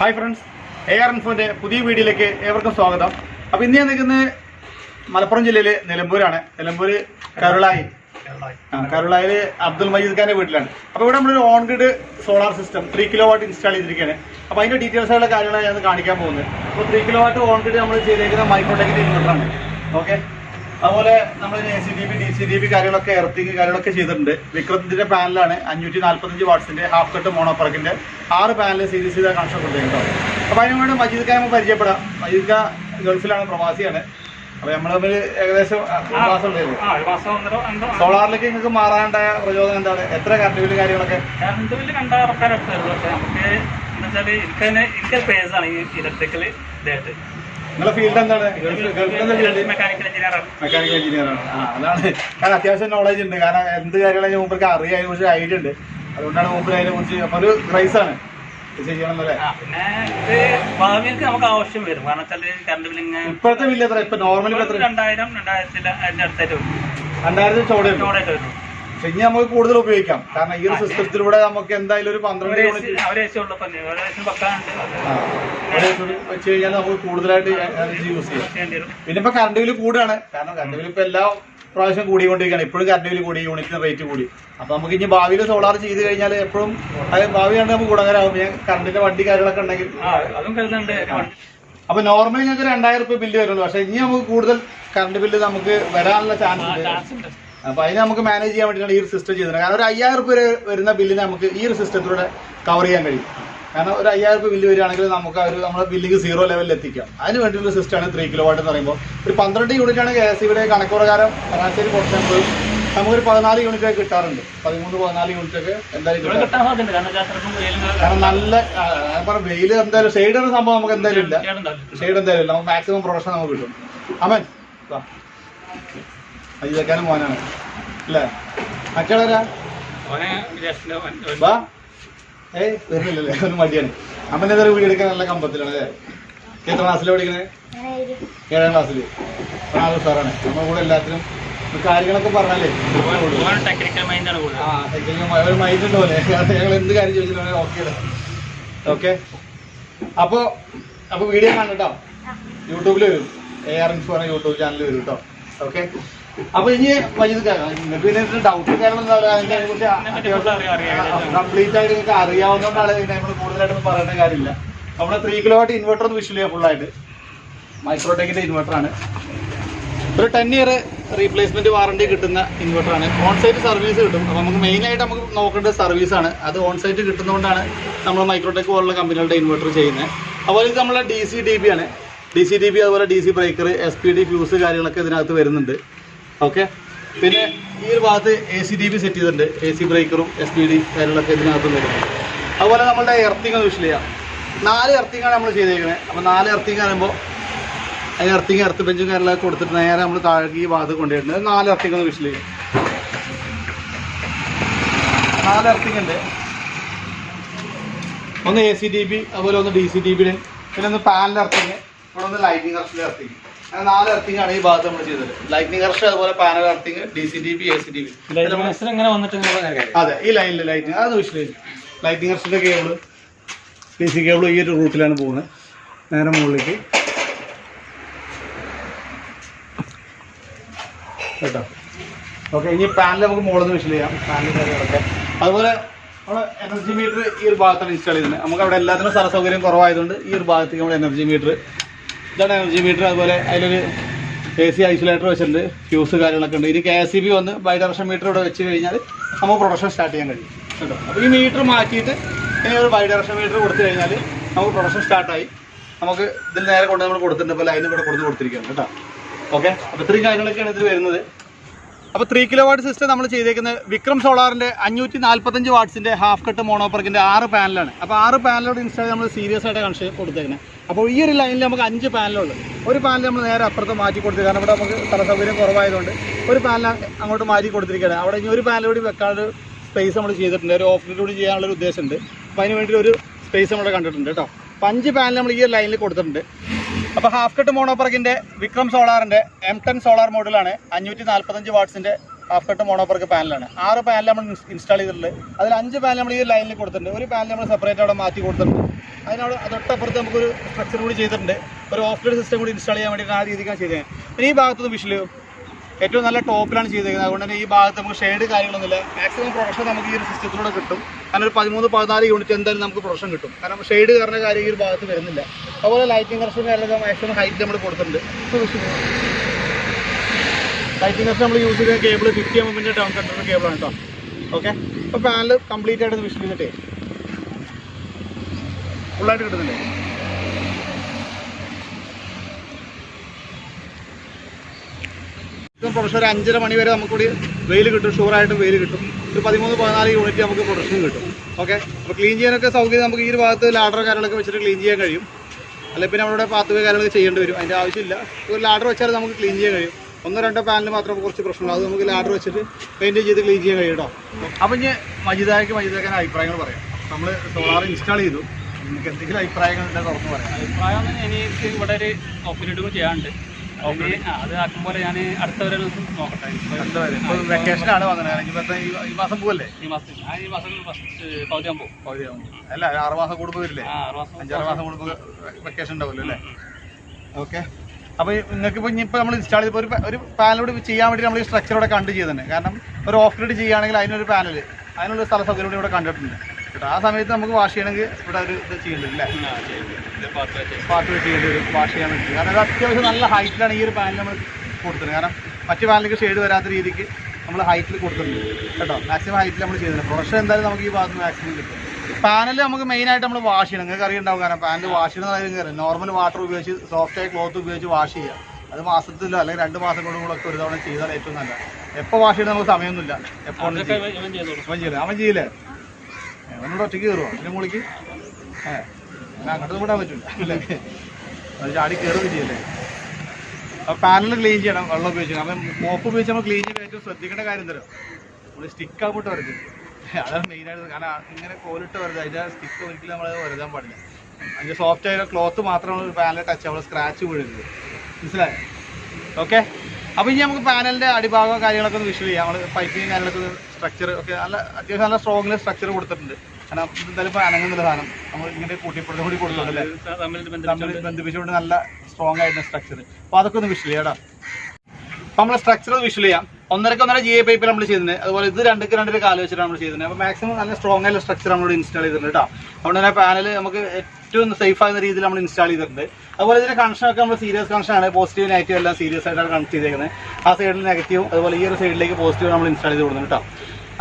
Hi friends A R ഇൻഫോന്റെ പുതിയ വീഡിയോയിലേക്ക് ഏവർക്കും സ്വാഗതം. അപ്പോൾ ഇന്ന് ഞാൻ നിൽക്കുന്നത് മലപ്പുറം ജില്ലയിലെ നിലമ്പൂരാണ്. നിലമ്പൂർ കരുളായി. കരുളായിൽ അബ്ദുൽ മജീദ് ഖാന്റെ വീട്ടിലാണ്. അപ്പോൾ ഇവിടെ നമ്മളൊരു on grid solar system three kilowatt install ചെയ്തിരിക്കുകയാണ്. അപ്പോൾ അതിന്റെ ഡീറ്റെയിൽസ് ആയിട്ടുള്ള കാര്യങ്ങളാണ് ഞാൻ കാണിക്കാൻ പോകുന്നത്. അപ്പോൾ three kilowatt on grid നമ്മൾ ചെയ്തേക്കുന്ന മൈക്രോടെക്കിന്റെ ഇൻവെർട്ടറാണ് ഓക്കെ അതുപോലെ നമ്മൾ A C D B D C D B കാര്യങ്ങളൊക്കെ എർത്തിങ് കാര്യങ്ങളൊക്കെ ചെയ്തിട്ടുണ്ട്. വിക്രത്തിന്റെ പാനലാണ് അഞ്ഞൂറ്റി നാൽപ്പത്തഞ്ച് വാട്സിന്റെ ഹാഫ് കട്ട് മോണോപ്പറക്കിന്റെ ആറ് പാനൽ സീരീസ് ചെയ്ത കണക്ഷൻ കൊടുത്തിട്ടുണ്ടോ അപ്പോൾ അതിന് വേണ്ടി മജീദ് ഖാൻ നമുക്ക് പരിചയപ്പെടാം. മജീദ് ഗൾഫിലാണ് പ്രവാസിയാണ്. അപ്പോൾ നമ്മൾ തമ്മിൽ ഏകദേശം മാസം സോളാറിലേക്ക് നിങ്ങൾക്ക് മാറാനുണ്ടായ പ്രചോദനം എന്താണ്? എത്ര കറണ്ട് ബില്ല് കാര്യങ്ങളൊക്കെ? കറണ്ട് ബില്ല് രണ്ടായിരം റുപ്യ അടുത്തുള്ളൂ പക്ഷെ നമുക്ക് എന്താ വെച്ചാൽ എനിക്ക് എനിക്ക് പേസാണ് ഈ ഇലക്ട്രിക്കൽ ഇതായിട്ട്. നിങ്ങളെ ഫീൽഡ് എന്താണ്? മെക്കാനിക്കൽ എഞ്ചിനീയർ ആണ്. അതാണ്. കാരണം അത്യാവശ്യം നോളജ് ഉണ്ട്. കാരണം എന്ത് കാര്യങ്ങളും മൂപ്പർക്ക് അറിയാം അതിനെ കുറിച്ച് ഐഡിയ ഉണ്ട്. അതുകൊണ്ടാണ് മൂപ്പർ അതിനെ കുറിച്ച് അപ്പൊ ഒരു ക്രൈസ് ആണ്. പിന്നെ ഇത് നമുക്ക് ആവശ്യം വരും. കാരണം കറണ്ട് ഇപ്പോഴത്തെ ബില്ല് എത്ര? ഇപ്പൊ നോർമലി രണ്ടായിരം രണ്ടായിരത്തി അതിന്റെ അടുത്തായിട്ട് വരും. രണ്ടായിരത്തി ചോടെ ഉണ്ട് വരും. പക്ഷെ ഇനി നമുക്ക് കൂടുതൽ ഉപയോഗിക്കാം. കാരണം ഈ ഒരു സിസ്റ്റത്തിലൂടെ നമുക്ക് എന്തായാലും ഒരു പന്ത്രണ്ട് യൂണിറ്റ് വെച്ച് കഴിഞ്ഞാൽ നമുക്ക് കൂടുതലായിട്ട് എനർജി യൂസ് ചെയ്യാം. പിന്നെ ഇപ്പൊ കറണ്ട് ബില്ല് കൂടുകയാണ് കാരണം കറണ്ട് ബില്ല് ഇപ്പൊ എല്ലാ പ്രാവശ്യം കൂടിക്കൊണ്ടിരിക്കുകയാണ്. ഇപ്പോഴും കറണ്ട് ബില്ല് കൂടി യൂണിറ്റിന് റേറ്റ് കൂടി. അപ്പൊ നമുക്ക് ഇനി ഭാവിയിൽ സോളാർ ചെയ്ത് കഴിഞ്ഞാൽ എപ്പോഴും അത് ഭാവിയാണ് നമുക്ക് ഗുണകരമാകും ഞാൻ കറണ്ടിന്റെ വണ്ടി കാര്യങ്ങളൊക്കെ ഉണ്ടെങ്കിൽ. അപ്പൊ നോർമലി ഞങ്ങൾക്ക് രണ്ടായിരം റുപ്യ ബില്ല് വരുള്ളൂ. പക്ഷെ ഇനി നമുക്ക് കൂടുതൽ കറണ്ട് ബില്ല് നമുക്ക് വരാനുള്ള ചാൻസ് ഉണ്ട്. ചാൻസ് ഉണ്ട് അപ്പൊ അതിന് നമുക്ക് മാനേജ് ചെയ്യാൻ വേണ്ടിയിട്ടാണ് ഈ ഒരു സിസ്റ്റം ചെയ്തത് കാരണം ഒരു അയ്യായിരം രൂപ വരുന്ന ബില്ലിനെ നമുക്ക് ഈ ഒരു സിസ്റ്റത്തിലൂടെ കവർ ചെയ്യാൻ കഴിയും. കാരണം ഒരു അയ്യായിരം രൂപ ബില്ല് വരികയാണെങ്കിൽ നമുക്ക് ഒരു നമ്മുടെ ബില്ലിങ് സീറോ ലെവലിൽ എത്തിക്കാം. അതിന് വേണ്ടിയുള്ള സിസ്റ്റമാണ് ത്രീ കിലോ വാട്ട് എന്ന് പറയുമ്പോൾ. ഒരു പന്ത്രണ്ട് യൂണിറ്റ് ആണ് കെ എസ് ഇവിടെ കണക്ക് പ്രകാരം ശരാശരി നമുക്ക് നമുക്കൊരു പതിനാല് യൂണിറ്റ് ഒക്കെ കിട്ടാറുണ്ട്. പതിമൂന്ന് പതിനാല് യൂണിറ്റ് ഒക്കെ എന്തായാലും കാരണം നല്ല പറഞ്ഞ വെയിൽ എന്തായാലും ഷെയ്ഡ് എന്ന സംഭവം നമുക്ക് എന്തായാലും ഇല്ല. ഷെയ്ഡ് എന്തായാലും ഇല്ല. നമുക്ക് മാക്സിമം പ്രൊഡക്ഷൻ നമുക്ക് കിട്ടും. അമൻ വാ അജിതക്കാനും മോനാണ്. അല്ലേ? മറ്റുള്ളവരാ? ബാ ഏയ് വരുന്നില്ലല്ലേ? ഒരു മടിയാണ്. അമ്മന്റെ ഏതൊരു വീട് എടുക്കാൻ നല്ല കമ്പത്തിലാണ് അല്ലേ? എത്ര ക്ലാസ്സിലാണ് പഠിക്കണേ? ഏഴാം ക്ലാസ്സിൽ നാല് സാറാണ്. നമ്മുടെ കൂടെ എല്ലാത്തിനും കാര്യങ്ങളൊക്കെ പറഞ്ഞാലേ ടെക്നിക്കൽ മൈൻഡാണ് കൂടുതൽ ആ technical ഒരു മൈൻഡ് ഉണ്ടോ കാരണം ഞങ്ങൾ എന്ത് കാര്യം ചോദിച്ചിട്ടുണ്ടെങ്കിൽ ഓക്കെ ഓക്കെ അപ്പോൾ അപ്പോൾ വീഡിയോ കാണട്ടോ യൂട്യൂബിൽ വരും. എ ആർ ഇൻസ് പറഞ്ഞ യൂട്യൂബ് ചാനൽ വരും കേട്ടോ. ഓക്കെ അപ്പോൾ ഇനി വൈദ്യുതി നിങ്ങൾക്ക് പിന്നെ ഡൗട്ട് കാര്യങ്ങളൊന്നും അതിനെ കുറിച്ച് കംപ്ലീറ്റ് ആയിട്ട് നിങ്ങൾക്ക് അറിയാവുന്നതുകൊണ്ടാണ് ഇതിനെ നമ്മൾ കൂടുതലായിട്ടൊന്നും പറയേണ്ട കാര്യമില്ല. നമ്മുടെ ത്രീ കിലോ വാട്ട് ഇൻവെർട്ടർ ഒന്ന് ചെയ്യാം ഫുള്ളായിട്ട് മൈക്രോടെക്കിന്റെ ഇൻവെർട്ടറാണ് ഒരു ടെൻ ഇയർ റീപ്ലേസ്മെന്റ് വാറണ്ടി കിട്ടുന്ന ഇൻവെർട്ടർ ആണ്. ഓൺ സൈറ്റ് സർവീസ് കിട്ടും. അപ്പോൾ നമുക്ക് മെയിൻ ആയിട്ട് നമുക്ക് നോക്കേണ്ട സർവീസ് ആണ്. അത് ഓൺസൈറ്റ് കിട്ടുന്നതുകൊണ്ടാണ് നമ്മൾ മൈക്രോടെക് പോലുള്ള കമ്പനികളുടെ ഇൻവെർട്ടർ ചെയ്യുന്നത്. അതുപോലെ ഇത് നമ്മളെ ഡി സി ഡി ബി ആണ്. ഡി സി ഡി ബി അതുപോലെ D C breaker S P D fuse കാര്യങ്ങളൊക്കെ ഇതിനകത്ത് വരുന്നുണ്ട്. ഓക്കെ. പിന്നെ ഈ ഒരു ഭാഗത്ത് A C D B set ചെയ്തിട്ടുണ്ട്. എ സി ബ്രേക്കറും എസ് പി ഡി കാര്യങ്ങളൊക്കെ ഇതിനകത്ത് വരുന്നത് അതുപോലെ നമ്മളുടെ എർത്തിങ് ഒന്ന് വിഷ് ചെയ്യാം. നാല് എർത്തിങ്ങാണ് നമ്മൾ ചെയ്തേക്കുന്നത് അപ്പോൾ നാല് എർത്തിങ് ആകുമ്പോൾ അതിന് എർത്തിങ് എർത്ത് ബെഞ്ചും കാര്യങ്ങളൊക്കെ കൊടുത്തിട്ട് നേരെ നമ്മൾ താഴേക്ക് ഈ ഭാഗത്ത് കൊണ്ടുവരുന്നത്. നാല് എർത്തിങ് ഒന്ന് വിഷിൽ ചെയ്യും. നാല് എർത്തിങ് ഉണ്ട്. ഒന്ന് എ സി ഡി ബി അതുപോലെ ഒന്ന് ഡി സി ഡി ബി പിന്നെ ഒന്ന് പാനൽ എർത്തിങ് ഇവിടെ ഒന്ന് ലൈറ്റിംഗ് എർത്തിങ് അങ്ങനെ നാല് അർത്തിങ്ങാണ് ഈ ഭാഗത്ത് നമ്മൾ ചെയ്തത്. ലൈറ്റിംഗ് കർഷ അതുപോലെ panel earthing D C D B A C D B അതെ ഈ ലൈനിൽ ലൈറ്റിംഗ് അത് വിഷിൽ ലൈറ്റിംഗ് കർഷിന്റെ കേബിൾ ഡി സി കേബിൾ ഈ ഒരു റൂട്ടിലാണ് പോകുന്നത്. നേരെ മുകളിലേക്ക്. കേട്ടോ? ഓക്കെ ഇനി പാനൽ നമുക്ക് മുകളിൽ നിന്ന് വിഷൽ ചെയ്യാം പാനൽ കാര്യങ്ങളൊക്കെ അതുപോലെ നമ്മൾ എനർജി മീറ്റർ ഈ ഒരു ഭാഗത്താണ് ഇൻസ്റ്റാൾ ചെയ്യുന്നത് നമുക്ക് അവിടെ എല്ലാത്തിനും സ്ഥല സൗകര്യം കുറവായതുകൊണ്ട് ഈ ഒരു ഭാഗത്തേക്ക് നമ്മൾ എനർജി മീറ്റർ ഇതാണ് എനർജി മീറ്റർ അതുപോലെ അതിലൊരു എ സി ഐസൊലേറ്റർ വെച്ചിട്ടുണ്ട് ഫ്യൂസ് കാര്യങ്ങളൊക്കെ ഉണ്ട്. ഇനി കെ എസ് സി ബി വന്ന് ബൈ ഡയറക്ഷൻ മീറ്റർ ഇവിടെ വെച്ച് കഴിഞ്ഞാൽ നമുക്ക് പ്രൊഡക്ഷൻ സ്റ്റാർട്ട് ചെയ്യാൻ കഴിയും. കേട്ടോ? അപ്പോൾ ഈ മീറ്റർ മാറ്റിയിട്ട് ഇനി ഒരു ബൈ ഡയറക്ഷൻ മീറ്റർ കൊടുത്തു കഴിഞ്ഞാൽ നമുക്ക് പ്രൊഡക്ഷൻ സ്റ്റാർട്ടായി. നമുക്ക് ഇതിൽ നേരെ കൊണ്ട് നമ്മൾ കൊടുത്തിട്ടുണ്ട് അപ്പോൾ ലൈൻ ഇവിടെ കൊടുത്ത് കൊടുത്തിരിക്കുകയാണ്. കേട്ടോ? ഓക്കെ? അപ്പോൾ ഇത്രയും കാര്യങ്ങളൊക്കെയാണ് ഇതിൽ വരുന്നത്. അപ്പോൾ ത്രീ കിലോ വാട്ട് സിസ്റ്റം നമ്മൾ ചെയ്തേക്കുന്നത് വിക്രം സോളാറിന്റെ അഞ്ഞൂറ്റി നാൽപ്പത്തഞ്ച് വാട്ട്സിന്റെ ഹാഫ് കട്ട് മോണോപ്പർക്കിന്റെ ആറ് പാനലാണ്. അപ്പോൾ ആറ് പാനലോട് ഇൻസ്റ്റാൾ നമ്മൾ സീരിയസ് ആയിട്ട് കണക്ഷൻ കൊടുത്തേക്കുന്നത് അപ്പോൾ ഈ ഒരു ലൈനിൽ നമുക്ക് അഞ്ച് പാനലുണ്ട്. ഒരു പാനൽ നമ്മൾ നേരെ അപ്പുറത്ത് മാറ്റി കൊടുത്തു കാരണം ഇവിടെ നമുക്ക് സ്ഥല സൗകര്യം കുറവായതുകൊണ്ട് ഒരു പാനൽ അങ്ങോട്ട് മാറ്റി കൊടുത്തിരിക്കുകയാണ്. അവിടെ ഇനി ഒരു പാനൽ കൂടി വെക്കാനൊരു സ്പേസ് നമ്മൾ ചെയ്തിട്ടുണ്ട്. ഒരു ഓഫ് കൂടി ചെയ്യാനുള്ള ഒരു ഉദ്ദേശമുണ്ട്. അപ്പോൾ അതിന് വേണ്ടി ഒരു സ്പേസ് നമ്മൾ കണ്ടിട്ടുണ്ട് കേട്ടോ. അപ്പോൾ അഞ്ച് പാനൽ നമ്മൾ ഈ ലൈനിൽ കൊടുത്തിട്ടുണ്ട്. അപ്പോൾ ഹാഫ് കട്ട് മോണോപ്പർക്കിന്റെ വിക്രം സോളാറിന്റെ എം ടെൻ സോളാർ മോഡലാണ് അഞ്ഞൂറ്റി നാൽപ്പത്തഞ്ച് വാട്ട്സിന്റെ ഹാഫ് കട്ട് മോണോപ്പർക്ക് പാനലാണ് ആറ് പാനൽ നമ്മൾ ഇൻസ്റ്റാൾ ചെയ്തിട്ടുണ്ട്. അതിൽ അഞ്ച് പാനൽ നമ്മൾ ഈ ലൈനിൽ കൊടുത്തിട്ടുണ്ട്. ഒരു പാനൽ നമ്മൾ സെപ്പറേറ്റ് അവിടെ മാറ്റി കൊടുത്തിട്ടുണ്ട്. അതിനവിടെ തൊട്ടപ്പുറത്ത് നമുക്കൊരു സ്ട്രക്ചർ കൂടി ചെയ്തിട്ടുണ്ട്. ഒരു ഓഫ് സിസ്റ്റം കൂടി ഇൻസ്റ്റാൾ ചെയ്യാൻ വേണ്ടിയിട്ട് ആ രീതിക്കാണ് ചെയ്തത്. പിന്നെ ഈ ഭാഗത്തുനിന്ന് വിഷൽ ഏറ്റവും നല്ല ടോപ്പിലാണ് ചെയ്തിരിക്കുന്നത് അതുകൊണ്ട് തന്നെ ഈ ഭാഗത്ത് നമുക്ക് ഷെയ്ഡ് കാര്യങ്ങളൊന്നുമില്ല. മാക്സിമം പ്രൊഡക്ഷൻ നമുക്ക് ഈ ഒരു സിസ്റ്റത്തിലൂടെ കിട്ടും. കാരണം ഒരു പതിമൂന്ന് പതിനാല് യൂണിറ്റ് എന്തായാലും നമുക്ക് പ്രൊഡക്ഷൻ കിട്ടും. കാരണം ഷെയ്ഡ് കാരണം കാര്യം ഈ ഒരു ഭാഗത്ത് വരുന്നില്ല. അതുപോലെ ലൈറ്റിംഗ് കർഷകർ എല്ലാം മാക്സിമം ഹൈറ്റ് നമ്മൾ കൊടുത്തിട്ടുണ്ട്. ലൈറ്റിംഗ് കർഷകർ നമ്മൾ യൂസ് ചെയ്ത കേബിൾ ഫിഫ്റ്റി എം എമ്മിന്റെ ടൗൺ കണ്ടർ കേബിളാണ് കേട്ടോ ഓക്കെ അപ്പോൾ പാനൽ കംപ്ലീറ്റ് ആയിട്ട് വിഷ് ചെയ്തിട്ടേ ഫുള്ളായിട്ട് കിട്ടുന്നില്ലേ പ്രൊഡക്ഷൻ ഒരു അഞ്ചര മണി വരെ നമുക്ക് കൂടി വെയിൽ കിട്ടും ഷുവറായിട്ട് വെയിൽ കിട്ടും. ഒരു പതിമൂന്ന് പതിനാല് യൂണിറ്റ് നമുക്ക് പ്രൊഡക്ഷൻ കിട്ടും. ഓക്കെ അപ്പോൾ ക്ലീൻ ചെയ്യാനൊക്കെ സൗകര്യം നമുക്ക് ഈ ഒരു ഭാഗത്ത് ലാഡർ കാര്യങ്ങളൊക്കെ വെച്ചിട്ട് ക്ലീൻ ചെയ്യാൻ കഴിയും. അല്ലെങ്കിൽ പിന്നെ നമ്മുടെ പാത്തുവേ കാര്യങ്ങളൊക്കെ ചെയ്യേണ്ടി വരും. അതിന്റെ ആവശ്യമില്ല. ഒരു ലാഡർ വെച്ചാൽ നമുക്ക് ക്ലീൻ ചെയ്യാൻ കഴിയും. ഒന്നോ രണ്ടോ പാനൽ മാത്രം കുറച്ച് പ്രശ്നമുള്ളൂ. അത് നമുക്ക് ലാഡർ വെച്ചിട്ട് പെയിന്റ് ചെയ്ത് ക്ലീൻ ചെയ്യാൻ കഴിയും കേട്ടോ അപ്പം ഇനി മജിതായ്ക്ക് മജിതാക്കാൻ അഭിപ്രായങ്ങൾ പറയാം. നമ്മൾ സോളാർ ഇൻസ്റ്റാൾ ചെയ്തു. നിങ്ങൾക്ക് എന്തെങ്കിലും അഭിപ്രായങ്ങൾ ഉണ്ടെങ്കിൽ തുറന്ന് പറയാം. അഭിപ്രായം എനിക്ക് ഇവിടെ ഒരു ഓപ്പറേറ്റും ചെയ്യാനുണ്ട്. അത് ആക്കുമ്പോൾ ഞാൻ അടുത്ത വരെ. നോക്കട്ടെ വെക്കേഷനാണ് വന്നത്. ഈ മാസം പോവല്ലേ? ഈ മാസം ഞാൻ ഈ മാസം ഫസ്റ്റ് പകുതി ആകുമ്പോൾ പകുതിയാവും അല്ല ആറ് മാസം കൂടുമ്പോ വരില്ലേ? അഞ്ചാറ് മാസം കൂടുമ്പോ വെക്കേഷൻ ഉണ്ടാവുമല്ലോ അല്ലേ? ഓക്കെ. അപ്പോൾ നിങ്ങൾക്ക് ഇപ്പോൾ ഇനിയിപ്പോൾ നമ്മൾ ഇൻസ്റ്റാൾ ചെയ്തപ്പോൾ ഒരു പാനലോട് ചെയ്യാൻ വേണ്ടി നമ്മൾ ഈ സ്ട്രക്ചറോടെ കണ്ട് ചെയ്തന്നെ കാരണം ഒരു ഓഫ് ഗ്രിഡ് ചെയ്യുകയാണെങ്കിൽ അതിനൊരു പാനൽ അതിനുള്ള സ്ഥല സൗകര്യം കൂടി ഇവിടെ കണ്ടിട്ടുണ്ട്. കേട്ടോ. ആ സമയത്ത് നമുക്ക് വാഷ് ചെയ്യണമെങ്കിൽ ഇവിടെ ഒരു ഇത് ചെയ്യേണ്ടത് അല്ലേ ആ, ശരി. ഇത് പാർട്ട് വെച്ച്. ചെയ്യേണ്ടി വരും വാഷ് ചെയ്യാൻ വേണ്ടി കാരണം അത് അത്യാവശ്യം നല്ല ഹൈറ്റിലാണ് ഈ ഒരു പാനൽ നമ്മൾ കൊടുത്തത് കാരണം മറ്റ് പാനലിലേക്ക് ഷെയ്ഡ് വരാത്ത രീതിക്ക് നമ്മൾ ഹൈറ്റിൽ കൊടുത്തിട്ടുണ്ട്. കേട്ടോ? മാക്സിമം ഹൈറ്റിൽ നമ്മൾ ചെയ്തിട്ടുണ്ട്. പ്രൊഡക്ഷൻ എന്തായാലും നമുക്ക് ഈ ഭാഗത്ത് മാക്സിമം കിട്ടും. പാനൽ നമുക്ക് മെയിനായിട്ട് നമ്മൾ വാഷ് ചെയ്യണം. നിങ്ങൾക്ക് അറിയുണ്ടാവും. കാരണം പാനൽ വാഷ് ചെയ്യുന്ന കാര്യം നോർമൽ വാട്ടർ ഉപയോഗിച്ച് സോഫ്റ്റ് ആയി ക്ലോത്ത് ഉപയോഗിച്ച് വാഷ് ചെയ്യുക. അത് മാസത്തിലോ അല്ലെങ്കിൽ രണ്ട് മാസം കൊണ്ടും കൂടെ ഒക്കെ ഒരു തവണ ചെയ്താൽ ഏറ്റവും നല്ല എപ്പോൾ വാഷ് ചെയ്യണം നമുക്ക് സമയമൊന്നുമില്ല. എപ്പോൾ ചെയ്യില്ല. അവൻ ചെയ്യില്ലേ. അവനോട് ഒറ്റയ്ക്ക് കയറുമോ അതിന്റെ മുകളിലേക്ക്? ഏ അങ്ങനെ അങ്ങോട്ട് വിടാൻ പറ്റില്ല അല്ലേ? അത് ചാടി കയറുകയും ചെയ്യല്ലേ അപ്പോൾ പാനൽ ക്ലീൻ ചെയ്യണം വെള്ളം ഉപയോഗിച്ച് കാരണം മോപ്പ് ഉപയോഗിച്ച് നമ്മൾ ക്ലീൻ ചെയ്യുമ്പോൾ ഏറ്റവും ശ്രദ്ധിക്കേണ്ട കാര്യം തരും നമ്മൾ സ്റ്റിക്ക് ആകോട്ട് വരരുത്. അതാണ് മെയിനായിട്ട് കാരണം ഇങ്ങനെ കോലിട്ട് വരരുത്. അതിന്റെ സ്റ്റിക്ക് ഒരിക്കലും നമ്മൾ വരുതാൻ പാടില്ല. അതിന്റെ സോഫ്റ്റ് ആയ ക്ലോത്ത് മാത്രമാണ് പാനൽ ടച്ച് നമ്മൾ സ്ക്രാച്ച് വീഴരുത് മനസ്സിലായോ? ഓക്കെ അപ്പോൾ ഇനി നമുക്ക് പാനലിന്റെ അടിഭാഗം കാര്യങ്ങളൊക്കെ ഒന്ന് വിഷ്വൽ ചെയ്യാം. നമ്മൾ പൈപ്പിങ് കാര്യങ്ങളൊക്കെ സ്ട്രക്ചർ ഒക്കെ നല്ല അത്യാവശ്യം നല്ല സ്ട്രോങ്ങിൽ സ്ട്രക്ചർ കൊടുത്തിട്ടുണ്ട്. കാരണം എന്തായാലും ഇപ്പോൾ അനങ്ങുന്നില്ല സാധനം. നമ്മൾ ഇങ്ങനെ കൂട്ടിപ്പെടുന്ന കൂടി കൊടുക്കുന്നുണ്ടല്ലേ ഇത് തമ്മിൽ ബന്ധിപ്പിച്ചുകൊണ്ട് നല്ല സ്ട്രോങ് ആയിട്ടുള്ള സ്ട്രക്ചർ അപ്പോൾ അതൊക്കെ ഒന്ന് വിഷ്വൽ ചെയ്യാം കേട്ടോ അപ്പോൾ നമ്മൾ സ്ട്രക്ചർ വിഷ്വൽ ചെയ്യാം. ഒന്നരക്ക് ഒന്നര ജി എ പൈപ്പിൽ നമ്മൾ ചെയ്യുന്നത്. അതുപോലെ ഇത് രണ്ടു രണ്ടര കാൽ വെച്ചിട്ടാണ് നമ്മൾ ചെയ്യുന്നത്. അപ്പോൾ മാക്സിമം നല്ല സ്ട്രോങ് ആയിട്ടുള്ള സ്ട്രക്ചർ നമ്മൾ ഇൻസ്റ്റാൾ ചെയ്തിട്ടുണ്ട് കേട്ടോ അതുകൊണ്ട് തന്നെ പാനൽ നമുക്ക് ഏറ്റവും സേഫ് ആകുന്ന രീതിയിൽ നമ്മൾ ഇൻസ്റ്റാൾ ചെയ്തിട്ടുണ്ട്. അതുപോലെ ഇതിന്റെ കണക്ഷൻ ഒക്കെ നമ്മൾ സീരിയസ് കണക്ഷൻ ആണ്. പോസിറ്റീവ് നെഗറ്റീവ് എല്ലാം സീരിയസ് ആയിട്ടാണ് കണക്ട് ചെയ്തേക്കുന്നത്. ആ സൈഡിൽ നെഗറ്റീവ് അതുപോലെ ഈ ഒരു സൈഡിലേക്ക് പോസിറ്റീവ് നമ്മൾ ഇൻസ്റ്റാൾ ചെയ്ത് കൊടുക്കുന്നു കേട്ടോ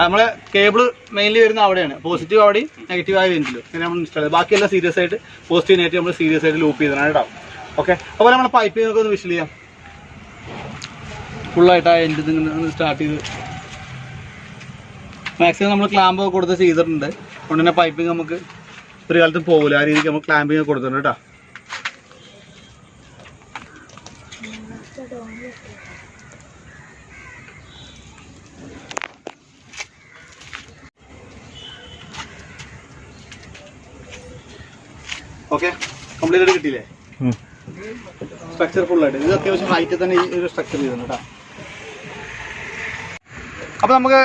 നമ്മളെ കേബിൾ മെയിൻലി വരുന്ന അവിടെയാണ്. പോസിറ്റീവ് അവിടെ നെഗറ്റീവ് ആയ റേഞ്ചിലും അങ്ങനെ നമ്മൾ ഇൻസ്റ്റാൾ ചെയ്ത്. ബാക്കിയെല്ലാം സീരിയസ് ആയിട്ട് പോസിറ്റീവ് നെഗറ്റീവ് നമ്മൾ സീരിയസ് ആയിട്ട് ലൂപ്പ് ചെയ്തതാണ് കേട്ടോ ഓക്കെ അതുപോലെ നമ്മൾ പൈപ്പിംഗ് ഒക്കെ ഒന്ന് വിഷിൽ ചെയ്യാം. ഫുള്ളായിട്ട് ആ എൻഡ് ഇങ്ങനെ സ്റ്റാർട്ട് ചെയ്ത്. മാക്സിമം നമ്മൾ ക്ലാമ്പ് കൊടുത്ത് ചെയ്തിട്ടുണ്ട്. അതുകൊണ്ട് തന്നെ പൈപ്പിംഗ് നമുക്ക് ഒരു കാലത്ത് പോകില്ല ആ രീതിക്ക് നമ്മൾ ക്ലാമ്പിങ് കൊടുത്തിട്ടുണ്ട് കേട്ടോ ഓക്കെ കംപ്ലീറ്റ് ആയിട്ട് കിട്ടിയില്ലേ? സ്ട്രക്ചർ ഫുൾ ആയിട്ട്. ഇത് അത്യാവശ്യം ഹൈറ്റിൽ തന്നെ ഈ ഒരു സ്ട്രക്ചർ ചെയ്തിട്ടുണ്ട് കേട്ടോ അപ്പോൾ നമുക്ക്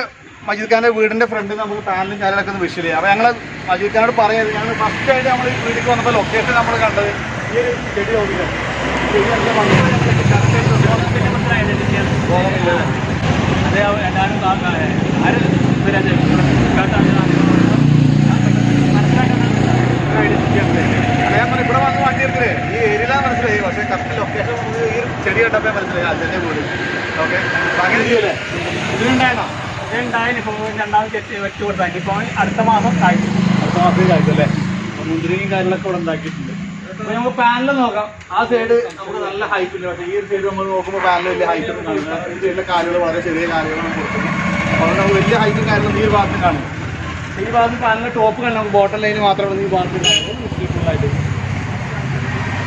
മജീദ് ഖാന്റെ വീടിന്റെ ഫ്രണ്ടിൽ നമുക്ക് പാനലും കാര്യങ്ങളൊക്കെ ഒന്ന് വിഷ്വൽ ചെയ്യാം. അപ്പോൾ ഞങ്ങൾ മജീദ് ഖാനോട് പറയാം ഞങ്ങൾ ഫസ്റ്റ് ആയിട്ട് നമ്മൾ ഈ വീട്ടിൽ വന്നപ്പോൾ ലൊക്കേഷൻ നമ്മൾ കണ്ടത്. ഈ ഒരു ചെടി നോക്കിയിട്ടാണ് ചെടി പറഞ്ഞു, ഇവിടെ വന്ന് ഈ അങ്ങനെ ഇതിലുണ്ടായിരുന്നോ? ഉണ്ടായാലും ഇപ്പോൾ രണ്ടാമത് വെച്ച് കൊടുത്താൽ ഇപ്പോൾ അടുത്ത മാസം കായ്ക്കും കഴിച്ചല്ലേ മുന്തിരിയും കാര്യങ്ങളൊക്കെ ഇവിടെ ഉണ്ടാക്കിയിട്ടുണ്ട്. അപ്പൊ നമുക്ക് നോക്കാം. ആ സൈഡ് നമുക്ക് നല്ല ഹൈറ്റ് ഉണ്ട്. പക്ഷേ ഈ ഒരു സൈഡ് നമ്മൾ നോക്കുമ്പോൾ പാനൽ വലിയ ഹൈറ്റ് ഒന്നും കാണില്ല ഈ സൈഡിലെ കാലുകൾ വളരെ ചെറിയ കാലുകളാണ് കൊടുക്കുന്നത്. അതുകൊണ്ട് നമുക്ക് വലിയ ഹൈറ്റും കാര്യങ്ങളും ഈ ഒരു ഭാഗത്ത് കാണും. ഈ ഭാഗത്ത് പാനലിന്റെ ടോപ്പ് കാണാം നമുക്ക് ബോട്ടൽ ലൈന് മാത്രമാണ് ഈ ഭാഗത്ത് ഫുള്ളായിട്ട്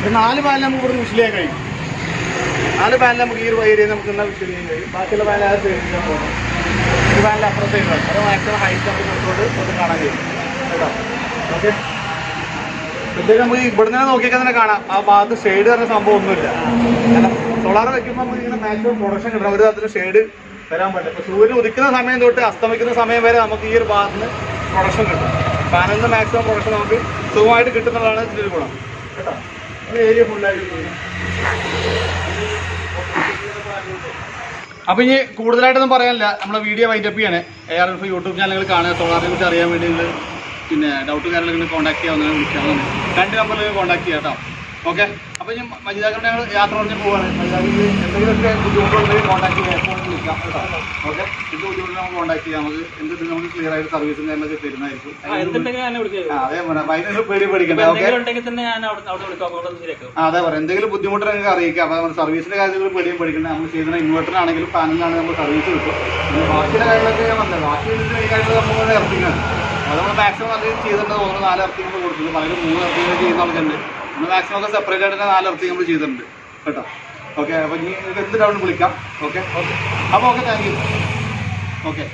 ഒരു നാല് പാനൽ നമുക്ക് ഇവിടെ വിഷിൽ കഴിയും. നാല് പാനൽ നമുക്ക് ഈ ഒരു ഏരിയ നമുക്ക് എന്നാൽ വിഷിൽ കഴിയും. ബാക്കിയുള്ള പാനൽ ആ സൈഡിൽ പോകണം. ഈ പാനൽ അപ്പുറത്തേക്ക് അത് മാക്സിമം ഹൈറ്റ് നമുക്ക് കൊടുത്തുകൊണ്ട് ഒന്ന് കാണാൻ കഴിയും. കേട്ടോ? ഓക്കെ. പ്രത്യേകം നമുക്ക് ഇവിടെ നിന്ന് നോക്കിയാൽ തന്നെ കാണാം. ആ ഭാഗത്ത് ഷെയ്ഡ് പറഞ്ഞ സംഭവം ഒന്നുമില്ല. സോളാർ വെക്കുമ്പോൾ നമുക്ക് ഇങ്ങനെ മാക്സിമം പ്രൊഡക്ഷൻ കിട്ടണം. ഒരു തരത്തിൽ ഷെയ്ഡ് വരാൻ പറ്റില്ല. സൂര്യൻ ഉദിക്കുന്ന സമയം തൊട്ട് അസ്തമിക്കുന്ന സമയം വരെ നമുക്ക് ഈ ഒരു ഭാഗത്ത് നിന്ന് പ്രൊഡക്ഷൻ കിട്ടും പാനലിന് മാക്സിമം പ്രൊഡക്ഷൻ നമുക്ക് സുഖമായിട്ട് കിട്ടുന്നതാണ് ഇതിന്റെ ഒരു ഗുണം. കേട്ടോ? ഏരിയ ഫുള്ളായിട്ട് അപ്പൊ ഇനി കൂടുതലായിട്ടൊന്നും പറയാനില്ല. നമ്മളെ വീഡിയോ വൈൻഡപ്പ് ചെയ്യണേ. എ ആർ എഫ് യൂട്യൂബ് ചാനലുകൾ കാണുക. സോളാറിനെ കുറിച്ച് അറിയാൻ വേണ്ടി നിങ്ങൾ പിന്നെ ഡൗട്ട് കാര്യങ്ങളൊക്കെ കോൺടാക്ട് ചെയ്യാവുന്ന വിളിക്കാവുന്ന രണ്ട് നമ്പറിൽ കോൺടാക്ട് ചെയ്യാം കേട്ടോ. ഓക്കെ അപ്പൊ ഇനി മജിതാക്കളുടെ ഞങ്ങൾ യാത്ര പറഞ്ഞ് പോവാണ്. മജിതാക്കിൽ എന്തെങ്കിലുമൊക്കെ ബുദ്ധിമുട്ടുണ്ടെങ്കിൽ കോൺടാക്ട് ചെയ്യാം. ഫോൺ വിളിക്കാം കേട്ടോ. ഓക്കെ എന്ത് ബുദ്ധിമുട്ടുണ്ടെങ്കിൽ നമുക്ക് കോൺടാക്ട് ചെയ്യാം. നമുക്ക് എന്ത് നമുക്ക് ക്ലിയർ ആയിട്ട് സർവീസും കാര്യങ്ങളൊക്കെ തരുന്നതായിരിക്കും. ഞാൻ അതേ പോലെ അപ്പൊ അതിന് പേര് പേടിക്കണ്ട ഓക്കെ ഞാൻ അതെ പറയാം എന്തെങ്കിലും ബുദ്ധിമുട്ട് നിങ്ങൾക്ക് അറിയിക്കാം. അപ്പോൾ നമ്മൾ സർവീസിന്റെ കാര്യത്തിൽ പേടിയും പഠിക്കണം നമ്മൾ ചെയ്യുന്ന ഇൻവെർട്ടറിനാണെങ്കിലും പാനലിനാണെങ്കിലും നമ്മൾ സർവീസ് കിട്ടും പിന്നെ ബാക്കിയുള്ള കാര്യങ്ങളൊക്കെ ഞാൻ പറഞ്ഞത് ബാക്കി കാര്യങ്ങൾ നമ്മൾ ഇറക്കിക്കാണ് അത് നമ്മൾ മാക്സിമം അത് ചെയ്തിട്ടുണ്ട് തോന്നുന്നു നാല് ഇറക്കി നമ്മൾ കൊടുത്തിട്ടുണ്ട്. പലരും മൂന്ന് ഇറക്കി ചെയ്യുന്ന ആൾക്കാരുണ്ട്. നമ്മൾ മാക്സിമം ഒക്കെ സെപ്പറേറ്റ് ആയിട്ട് നാല് ഇറക്കി നമ്മൾ ചെയ്തിട്ടുണ്ട്. കേട്ടോ? ഓക്കെ അപ്പോൾ ഇനി എന്ത് ഡൗൺ വിളിക്കാം. ഓക്കെ ഓക്കെ അപ്പോൾ ഓക്കെ താങ്ക് യു ഓക്കെ